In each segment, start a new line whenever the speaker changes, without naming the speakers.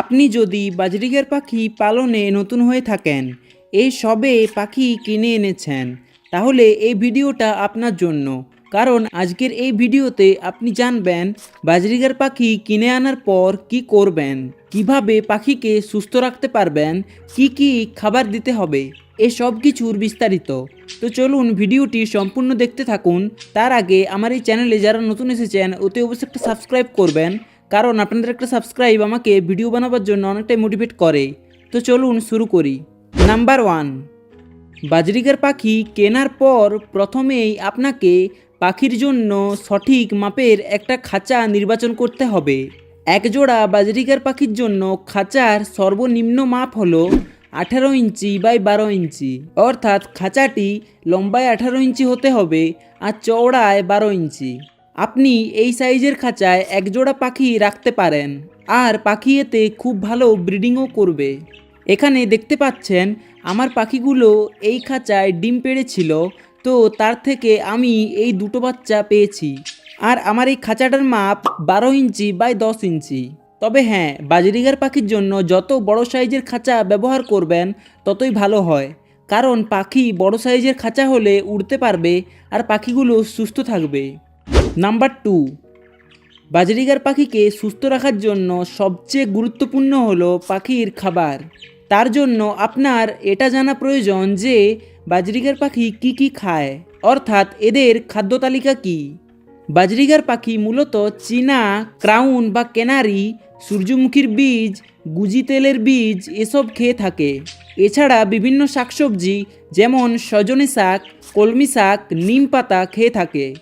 আপনি যদি বাজরিগার পাখি পালনে নতুন হয়ে থাকেন, এই সবে পাখি কিনে এনেছেন, তাহলে এই ভিডিওটা আপনার জন্য। কারণ আজকের এই ভিডিওতে আপনি জানবেন বাজরিগার পাখি কিনে আনার পর কি করবেন, কীভাবে পাখিকে সুস্থ রাখতে পারবেন, কি কি খাবার দিতে হবে, এ সব কিছুর বিস্তারিত। তো চলুন ভিডিওটি সম্পূর্ণ দেখতে থাকুন। তার আগে আমার এই চ্যানেলে যারা নতুন এসেছেন, অতি অবশ্যই একটা সাবস্ক্রাইব করবেন। কারণ আপনাদের একটা সাবস্ক্রাইব আমাকে ভিডিও বানাবার জন্য অনেকটাই মোটিভেট করে। তো চলুন শুরু করি। নাম্বার ওয়ান বাজরিকার পাখি কেনার পর প্রথমেই আপনাকে পাখির জন্য সঠিক মাপের একটা খাঁচা নির্বাচন করতে হবে। একজোড়া বাজরিকার পাখির জন্য খাঁচার সর্বনিম্ন মাপ হলো আঠারো ইঞ্চি বাই বারো ইঞ্চি। অর্থাৎ খাঁচাটি লম্বায় আঠারো ইঞ্চি হতে হবে আর চওড়ায় বারো ইঞ্চি। আপনি এই সাইজের খাঁচায় একজোড়া পাখি রাখতে পারেন। আর পাখি এতে খুব ভালো ব্রিডিংও করবে। এখানে দেখতে পাচ্ছেন, আমার পাখিগুলো এই খাঁচায় ডিম পেড়েছিল, তো তার থেকে আমি এই দুটো বাচ্চা পেয়েছি। আর আমার এই খাঁচাটার মাপ বারো ইঞ্চি বাই দশ ইঞ্চি। তবে হ্যাঁ বাজরিগার পাখির জন্য যত বড় সাইজের খাঁচা ব্যবহার করবেন, ততই ভালো হয়। কারণ পাখি বড় সাইজের খাঁচা হলে উড়তে পারবে, আর পাখিগুলো সুস্থ থাকবে। নাম্বার টু বাজরিগার পাখিকে সুস্থ রাখার জন্য সবচেয়ে গুরুত্বপূর্ণ হলো পাখির খাবার। তার জন্য আপনার এটা জানা প্রয়োজন যে বাজরিগার পাখি কি কি খায়। অর্থাৎ এদের খাদ্য তালিকা কি? বাজরিগার পাখি মূলত চীনা, ক্রাউন বা কেনারি, সূর্যমুখীর বীজ, গুজি তেলের বীজ এসব খেয়ে থাকে। এছাড়া বিভিন্ন শাকসবজি যেমন সজনে শাক, কলমি শাক, নিম পাতা খেয়ে থাকে।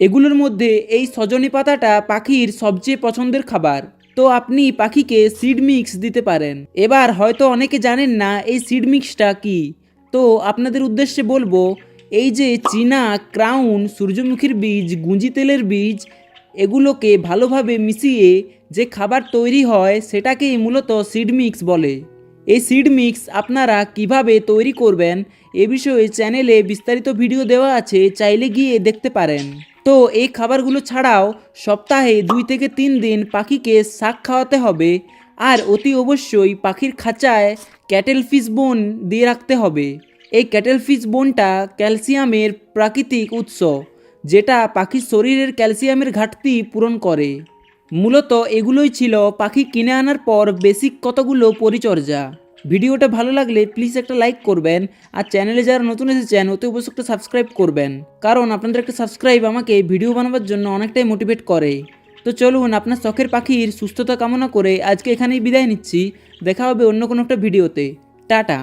এগুলোর মধ্যে এই সজনে পাতাটা পাখির সবচেয়ে পছন্দের খাবার। তো আপনি পাখিকে সিড মিক্স দিতে পারেন। এবার হয়তো অনেকে জানেন না এই সিড মিক্সটা কি। তো আপনাদের উদ্দেশ্যে বলব, এই যে চীনা, ক্রাউন, সূর্যমুখীর বীজ, গুঁজি তেলের বীজ, এগুলোকে ভালোভাবে মিশিয়ে যে খাবার তৈরি হয় সেটাকেই মূলত সিড মিক্স বলে। এই সিড মিক্স আপনারা কীভাবে তৈরি করবেন এ বিষয়ে চ্যানেলে বিস্তারিত ভিডিও দেওয়া আছে, চাইলে গিয়ে দেখতে পারেন। তো এই খাবারগুলো ছাড়াও সপ্তাহে দুই থেকে তিন দিন পাখিকে শাক খাওয়াতে হবে আর অতি অবশ্যই পাখির খাঁচায় ক্যাটেল ফিশ বোন দিয়ে রাখতে হবে। এই ক্যাটেল ফিশ বোনটা ক্যালসিয়ামের প্রাকৃতিক উৎস, যেটা পাখির শরীরের ক্যালসিয়ামের ঘাটতি পূরণ করে। মূলত এগুলোই ছিল পাখি কিনে আনার পর বেসিক কতগুলো পরিচর্যা। ভিডিওটা ভালো লাগলে প্লিজ একটা লাইক করবেন আর চ্যানেলে যারা নতুন এসেছেন, অতি অবশ্যই একটা সাবস্ক্রাইব করবেন। কারণ আপনাদের একটা সাবস্ক্রাইব আমাকে ভিডিও বানাবার জন্য অনেকটাই মোটিভেট করে। তো চলুন আপনার শখের পাখির সুস্থতা কামনা করে আজকে এখানেই বিদায় নিচ্ছি। দেখা হবে অন্য কোনো একটা ভিডিওতে টাটা।